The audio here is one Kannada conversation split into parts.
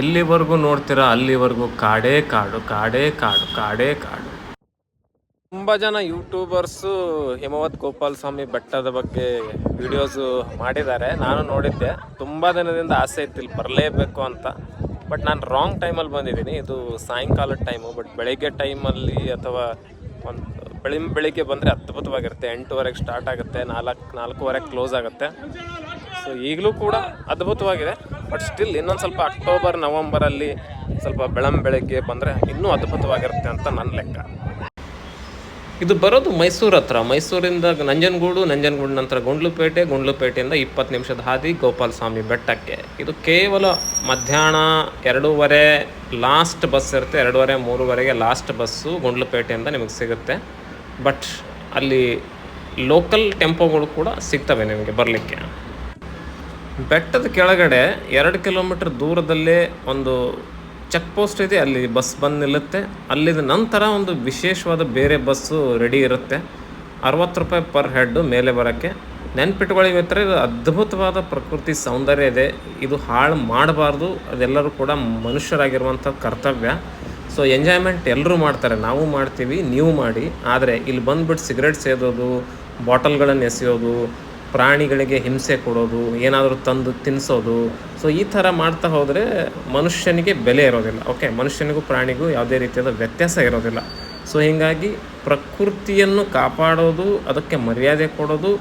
ಎಲ್ಲಿವರೆಗೂ ನೋಡ್ತೀರಾ? ಅಲ್ಲಿವರೆಗೂ ಕಾಡೇ ಕಾಡು ಕಾಡೇ ಕಾಡು ಕಾಡೇ ಕಾಡು. ತುಂಬ ಜನ ಯೂಟ್ಯೂಬರ್ಸು ಹಿಮವತ್ ಗೋಪಾಲ ಸ್ವಾಮಿ ಬೆಟ್ಟದ ಬಗ್ಗೆ ವಿಡಿಯೋಸು ಮಾಡಿದ್ದಾರೆ. ನಾನು ನೋಡಿದ್ದೆ. ತುಂಬ ದಿನದಿಂದ ಆಸೆ ಇತ್ತು, ಇಲ್ಲಿ ಬರಲೇಬೇಕು ಅಂತ. ಬಟ್ ನಾನು ರಾಂಗ್ ಟೈಮಲ್ಲಿ ಬಂದಿದ್ದೀನಿ. ಇದು ಸಾಯಂಕಾಲದ ಟೈಮು ಬಟ್ ಬೆಳಗ್ಗೆ ಟೈಮಲ್ಲಿ ಅಥವಾ ಒಂದು ಬೆಳಿ ಬೆಳಿಗ್ಗೆ ಬಂದರೆ ಅದ್ಭುತವಾಗಿರುತ್ತೆ. ಎಂಟೂವರೆಗೆ ಸ್ಟಾರ್ಟ್ ಆಗುತ್ತೆ, ನಾಲ್ಕು, ನಾಲ್ಕೂವರೆಗೆ ಕ್ಲೋಸ್ ಆಗುತ್ತೆ. ಸೊ ಈಗಲೂ ಕೂಡ ಅದ್ಭುತವಾಗಿದೆ. ಬಟ್ ಸ್ಟಿಲ್ ಇನ್ನೊಂದು ಸ್ವಲ್ಪ ಅಕ್ಟೋಬರ್ ನವಂಬರಲ್ಲಿ ಸ್ವಲ್ಪ ಬೆಳಂ ಬೆಳಗ್ಗೆ ಬಂದರೆ ಇನ್ನೂ ಅದ್ಭುತವಾಗಿರುತ್ತೆ ಅಂತ ನನ್ನ ಲೆಕ್ಕ. ಇದು ಬರೋದು ಮೈಸೂರು ಹತ್ರ. ಮೈಸೂರಿಂದ ನಂಜನಗೂಡು ನಂಜನಗೂಡು ನಂತರ ಗುಂಡ್ಲುಪೇಟೆ, ಗುಂಡ್ಲುಪೇಟೆಯಿಂದ ಇಪ್ಪತ್ತು ನಿಮಿಷದ ಹಾದಿ ಗೋಪಾಲ ಸ್ವಾಮಿ ಬೆಟ್ಟಕ್ಕೆ. ಇದು ಕೇವಲ ಮಧ್ಯಾಹ್ನ ಎರಡೂವರೆ ಲಾಸ್ಟ್ ಬಸ್ ಇರುತ್ತೆ. ಎರಡೂವರೆ, ಮೂರುವರೆಗೆ ಲಾಸ್ಟ್ ಬಸ್ಸು ಗುಂಡ್ಲುಪೇಟೆಯಿಂದ ನಿಮಗೆ ಸಿಗುತ್ತೆ. ಬಟ್ ಅಲ್ಲಿ ಲೋಕಲ್ ಟೆಂಪೋಗಳು ಕೂಡ ಸಿಗ್ತವೆ ನಿಮಗೆ ಬರಲಿಕ್ಕೆ. ಬೆಟ್ಟದ ಕೆಳಗಡೆ ಎರಡು ಕಿಲೋಮೀಟರ್ ದೂರದಲ್ಲೇ ಒಂದು ಚೆಕ್ ಪೋಸ್ಟ್ ಇದೆ. ಅಲ್ಲಿ ಬಸ್ ಬಂದು ನಿಲ್ಲುತ್ತೆ. ಅಲ್ಲಿದ ನಂತರ ಒಂದು ವಿಶೇಷವಾದ ಬೇರೆ ಬಸ್ಸು ರೆಡಿ ಇರುತ್ತೆ. ಅರವತ್ತು ರೂಪಾಯಿ ಪರ್ ಹೆಡ್ಡು ಮೇಲೆ ಬರೋಕ್ಕೆ. ನೆನ್ಪಿಟ್ಕೊಳ್ಳಿ ಮಿತ್ರ ಇದು ಅದ್ಭುತವಾದ ಪ್ರಕೃತಿ ಸೌಂದರ್ಯ ಇದೆ. ಇದು ಹಾಳು ಮಾಡಬಾರ್ದು. ಅದೆಲ್ಲರೂ ಕೂಡ ಮನುಷ್ಯರಾಗಿರುವಂಥ ಕರ್ತವ್ಯ. ಸೊ, ಎಂಜಾಯ್ಮೆಂಟ್ ಎಲ್ಲರೂ ಮಾಡ್ತಾರೆ. ನಾವು ಮಾಡ್ತೀವಿ, ನೀವು ಮಾಡಿ. ಆದರೆ ಇಲ್ಲಿ ಬಂದುಬಿಟ್ಟು ಸಿಗರೇಟ್ ಸೇದೋದು, ಬಾಟಲ್ಗಳನ್ನು ಎಸೆಯೋದು ಪ್ರಾಣಿಗಳಿಗೆ ಹಿಂಸೆ ಕೊಡೋದು, ಏನಾದರೂ ತಂದು ತಿನ್ನಿಸೋದು ಸೊ ಈ ಥರ ಮಾಡ್ತಾ ಹೋದರೆ ಮನುಷ್ಯನಿಗೆ ಬೆಲೆ ಇರೋದಿಲ್ಲ. ಓಕೆ ಮನುಷ್ಯನಿಗೂ ಪ್ರಾಣಿಗೂ ಯಾವುದೇ ರೀತಿಯಾದ ವ್ಯತ್ಯಾಸ ಇರೋದಿಲ್ಲ. ಸೊ ಹೀಗಾಗಿ ಪ್ರಕೃತಿಯನ್ನು ಕಾಪಾಡೋದು, ಅದಕ್ಕೆ ಮರ್ಯಾದೆ ಕೊಡೋದು,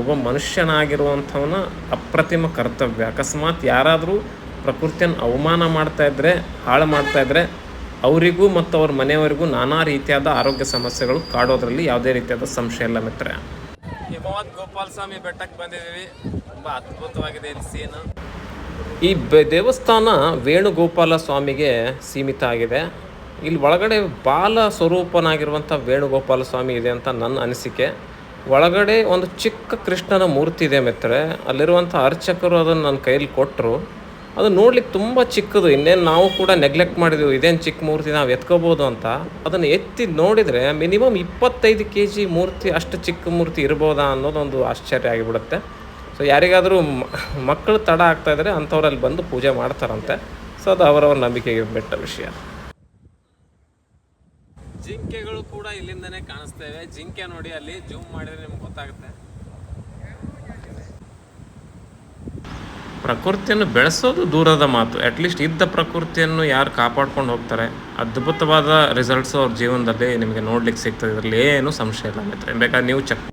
ಒಬ್ಬ ಮನುಷ್ಯನಾಗಿರುವಂಥವನ ಅಪ್ರತಿಮ ಕರ್ತವ್ಯ. ಅಕಸ್ಮಾತ್ ಯಾರಾದರೂ ಪ್ರಕೃತಿಯನ್ನು ಅವಮಾನ ಮಾಡ್ತಾ ಇದ್ದರೆ ಹಾಳು ಮಾಡ್ತಾ ಅವರಿಗೂ ಮತ್ತು ಅವ್ರ ಮನೆಯವರಿಗೂ ನಾನಾ ರೀತಿಯಾದ ಆರೋಗ್ಯ ಸಮಸ್ಯೆಗಳು ಕಾಡೋದರಲ್ಲಿ ಯಾವುದೇ ರೀತಿಯಾದ ಸಂಶಯ ಇಲ್ಲ ಮಿತ್ರ ಹಿಮವತ್ ಗೋಪಾಲ ಸ್ವಾಮಿ ಬೆಟ್ಟಕ್ಕೆ ಬಂದಿದ್ದೀವಿ. ತುಂಬ ಅದ್ಭುತವಾಗಿದೆ ಇಲ್ಲಿ ಸೀನು ಈ ಬೆ, ದೇವಸ್ಥಾನ ವೇಣುಗೋಪಾಲ ಸ್ವಾಮಿಗೆ ಸೀಮಿತ ಆಗಿದೆ. ಇಲ್ಲಿ ಒಳಗಡೆ ಬಾಲ ಸ್ವರೂಪನಾಗಿರುವಂಥ ವೇಣುಗೋಪಾಲ ಸ್ವಾಮಿ ಇದೆ ಅಂತ ನನ್ನ ಅನಿಸಿಕೆ. ಒಳಗಡೆ ಒಂದು ಚಿಕ್ಕ ಕೃಷ್ಣನ ಮೂರ್ತಿ ಇದೆ ಮಿತ್ರೆ ಅಲ್ಲಿರುವಂಥ ಅರ್ಚಕರು ಅದನ್ನು ನನ್ನ ಕೈಯಲ್ಲಿ ಕೊಟ್ಟರು. ಅದು ನೋಡ್ಲಿಕ್ಕೆ ತುಂಬ ಚಿಕ್ಕದು. ಇನ್ನೇನು ನಾವು ಕೂಡ ನೆಗ್ಲೆಕ್ಟ್ ಮಾಡಿದೆವು. ಇದೇನು ಚಿಕ್ಕ ಮೂರ್ತಿ ನಾವು ಎತ್ಕೋಬೋದು ಅಂತ. ಅದನ್ನು ಎತ್ತಿ ನೋಡಿದರೆ ಮಿನಿಮಮ್ ಇಪ್ಪತ್ತೈದು ಕೆ ಜಿ ಮೂರ್ತಿ ಅಷ್ಟು ಚಿಕ್ಕ ಮೂರ್ತಿ ಇರ್ಬೋದಾ ಅನ್ನೋದೊಂದು ಆಶ್ಚರ್ಯ ಆಗಿಬಿಡುತ್ತೆ. ಸೊ ಯಾರಿಗಾದರೂ ಮಕ್ಕಳು ತಡ ಆಗ್ತಾ ಇದ್ದರೆ ಅಂಥವ್ರಲ್ಲಿ ಬಂದು ಪೂಜೆ ಮಾಡ್ತಾರಂತೆ. ಸೊ ಅದು ಅವರವ್ರ ನಂಬಿಕೆಗೆ ಬಿಟ್ಟ ವಿಷಯ. ಜಿಂಕೆಗಳು ಕೂಡ ಇಲ್ಲಿಂದನೇ ಕಾಣಿಸ್ತೇವೆ ಜಿಂಕೆ ನೋಡಿ ಅಲ್ಲಿ ಜೂಮ್ ಮಾಡಿದ್ರೆ ನಿಮ್ಗೆ ಗೊತ್ತಾಗುತ್ತೆ. ಪ್ರಕೃತಿಯನ್ನು ಬೆಳೆಸೋದು ದೂರದ ಮಾತು. ಅಟ್ಲೀಸ್ಟ್ ಇದ್ದ ಪ್ರಕೃತಿಯನ್ನು ಯಾರು ಕಾಪಾಡ್ಕೊಂಡು ಹೋಗ್ತಾರೆ? ಅದ್ಭುತವಾದ ರಿಸಲ್ಟ್ಸು ಅವ್ರ ಜೀವನದಲ್ಲಿ ನಿಮಗೆ ನೋಡ್ಲಿಕ್ಕೆ ಸಿಗ್ತದೆ. ಇದರಲ್ಲಿ ಏನು ಸಂಶಯ ಇಲ್ಲ ಮಿತ್ರ ಬೇಕಾದ್ರೆ ನೀವು ಚೆಕ್